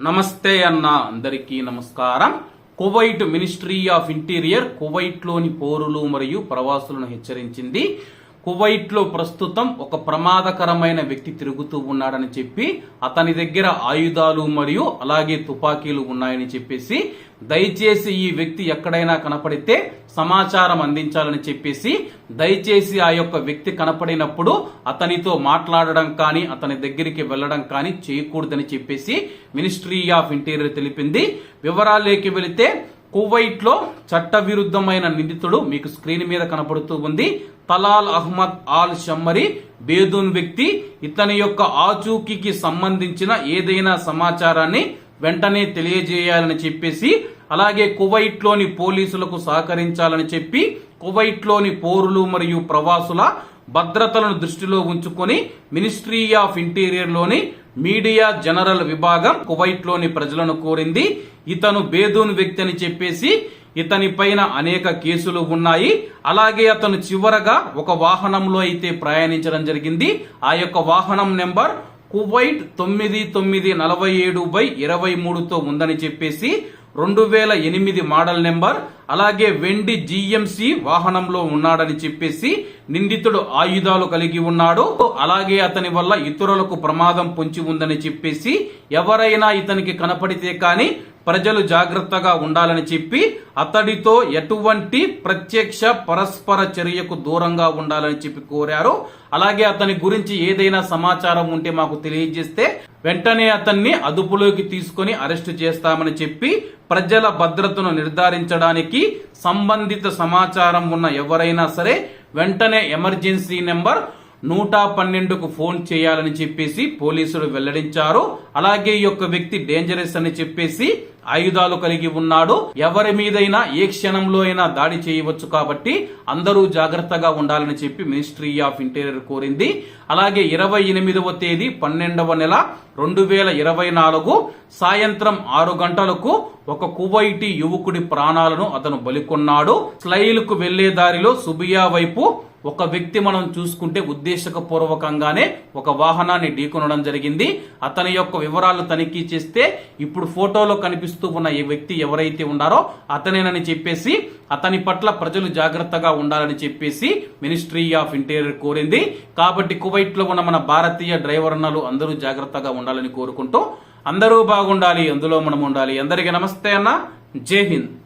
నమస్తే అన్న అందరికీ నమస్కారం. కువైట్ మినిస్ట్రీ ఆఫ్ ఇంటీరియర్ కువైట్లోని పౌరులు మరియు ప్రవాసులను హెచ్చరించింది కువైట్లో ప్రస్తుతం ఒక ప్రమాదకరమైన వ్యక్తి తిరుగుతూ ఉన్నాడని చెప్పి అతని దగ్గర ఆయుధాలు మరియు అలాగే తుపాకీలు ఉన్నాయని చెప్పేసి దయచేసి ఈ వ్యక్తి ఎక్కడైనా కనపడితే సమాచారం అందించాలని చెప్పేసి దయచేసి ఆ యొక్క వ్యక్తి కనపడినప్పుడు అతనితో మాట్లాడడం కానీ అతని దగ్గరికి వెళ్ళడం కానీ చేయకూడదని చెప్పేసి మినిస్ట్రీ ఆఫ్ ఇంటీరియర్ తెలిపింది. వివరాల్లోకి వెళితే కువైట్లో చట్టవిరుద్ధమైన నిందితుడు మీకు స్క్రీన్ మీద కనపడుతూ ఉంది. Talal Ahmad Al Shammari Bedoon వ్యక్తి ఇతని యొక్క ఆచూకీకి సంబంధించిన ఏదైనా సమాచారాన్ని వెంటనే తెలియజేయాలని చెప్పేసి అలాగే కువైట్లోని పోలీసులకు సహకరించాలని చెప్పి కువైట్లోని మరియు ప్రవాసుల భద్రతలను దృష్టిలో ఉంచుకొని మినిస్ట్రీ ఆఫ్ ఇంటీరియర్లోని మీడియా జనరల్ విభాగం కువైట్లోని ప్రజలను కోరింది. ఇతను బేదూన్ వ్యక్తి అని చెప్పేసి ఇతని పైన అనేక కేసులు ఉన్నాయి. అలాగే అతను చివరగా ఒక వాహనంలో అయితే ప్రయాణించడం జరిగింది. ఆ యొక్క వాహనం నెంబర్ కువైట్ తొమ్మిది తొమ్మిది నలభై ఏడు బై ఇరవై మూడుతో ఉందని చెప్పేసి రెండు వేల ఎనిమిది మోడల్ నెంబర్ అలాగే వెండి జిఎంసి వాహనంలో ఉన్నాడని చెప్పేసి నిందితుడు ఆయుధాలు కలిగి ఉన్నాడు. అలాగే అతని వల్ల ఇతరులకు ప్రమాదం పొంచి ఉందని చెప్పేసి ఎవరైనా ఇతనికి కనపడితే కానీ ప్రజలు జాగ్రత్తగా ఉండాలని చెప్పి అతడితో ఎటువంటి ప్రత్యక్ష పరస్పర చర్యకు దూరంగా ఉండాలని చెప్పి కోరారు. అలాగే అతని గురించి ఏదైనా సమాచారం ఉంటే మాకు తెలియజేస్తే వెంటనే అతన్ని అదుపులోకి తీసుకొని అరెస్టు చేస్తామని చెప్పి ప్రజల భద్రతను నిర్ధారించడానికి సంబంధిత సమాచారం ఉన్న ఎవరైనా సరే వెంటనే ఎమర్జెన్సీ నెంబర్ నూట పన్నెండుకు ఫోన్ చేయాలని చెప్పేసి పోలీసులు వెల్లడించారు. అలాగే ఈ యొక్క వ్యక్తి డేంజరస్ అని చెప్పేసి ఆయుధాలు కలిగి ఉన్నాడు. ఎవరి మీదైనా ఏ క్షణంలో అయినా దాడి చేయవచ్చు కాబట్టి అందరూ జాగ్రత్తగా ఉండాలని చెప్పి మినిస్ట్రీ ఆఫ్ ఇంటీరియర్ కోరింది. అలాగే ఇరవై ఎనిమిదవ తేదీ పన్నెండవ నెల రెండు వేల ఇరవై నాలుగు సాయంత్రం ఆరు గంటలకు ఒక కువైటీ యువకుడి ప్రాణాలను అతను బలికొన్నాడు. స్లైలుకు వెళ్ళే దారిలో సుబియా వైపు ఒక వ్యక్తి మనం చూసుకుంటే ఉద్దేశపూర్వకంగానే ఒక వాహనాన్ని ఢీకొనడం జరిగింది. అతని యొక్క వివరాలు తనిఖీ చేస్తే ఇప్పుడు ఫోటోలో కనిపిస్తూ ఉన్న ఈ వ్యక్తి ఎవరైతే ఉన్నారో అతనేనని చెప్పేసి అతని పట్ల ప్రజలు జాగ్రత్తగా ఉండాలని చెప్పేసి మినిస్ట్రీ ఆఫ్ ఇంటీరియర్ కోరింది. కాబట్టి కువైట్లో ఉన్న మన భారతీయ డ్రైవర్ అన్నలు అందరూ జాగ్రత్తగా ఉండాలని కోరుకుంటూ అందరూ బాగుండాలి అందులో మనం ఉండాలి. అందరికీ నమస్తే అన్న. జై హింద్.